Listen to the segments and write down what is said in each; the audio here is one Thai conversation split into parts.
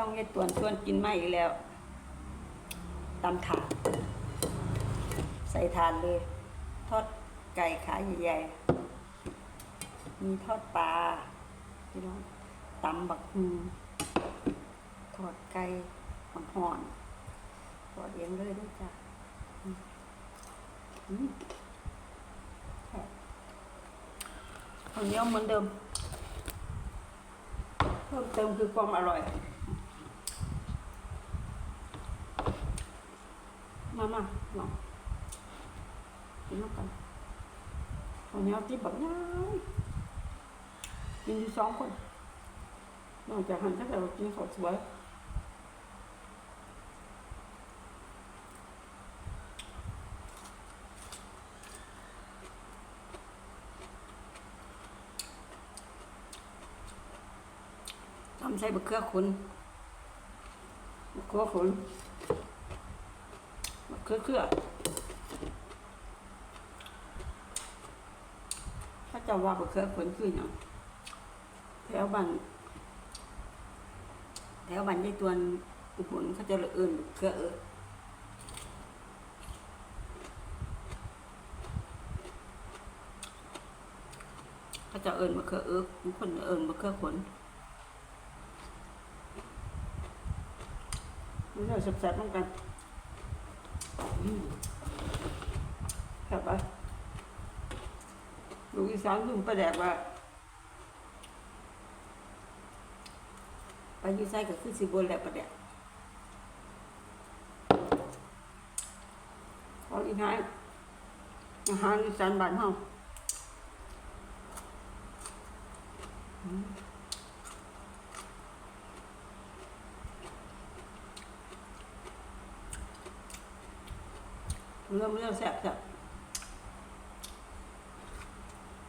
ช่องยายตวนชวนกินไมาอีกแล้วตำถาดใส่ถาดเลย ทอดไก่ขาใหญ่ๆ มีทอดปลาพี่น้องตำบักฮูทอดไก่ห่อนทอดเองเลยด้วยจ้ะอืมอืมแซ่บข้าวเหนียวเหมือนเดิม เพิ่มเติมคือความอร่อย มามาลองกินน้ำกันข้าวเหนียวที่แบบง่ายกินอยู่สองคนนอกจากหันถ้าเรากินข้าวสวยทำใส่บะเขือเครือถ้าจะว่าบะเขือขนคืออย่างแถวบ้านแถวบ้านยายตวนอุบลเขาจะเอื่นบะเขือเออเขาจะเอื่นบะเขือเออคนเอื่นบะเขือขุนไม่ใช่แซ่บๆเหมือนกัน แซ่บไปลูกอีสานลืมประแดกว่าไปอยูไซก็คือสิบนแหละประแดกขออีกหายอาหารอีสานบ้านเฮาอื เริ่มเริ่มแสบจับ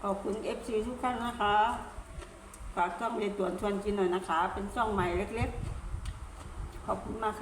ขอบคุณเอฟซีทุกท่านนะคะ ฝากช่องในตวนชวนกินหน่อยนะคะ เป็นช่องใหม่เล็กๆ ขอบคุณมากค่ะ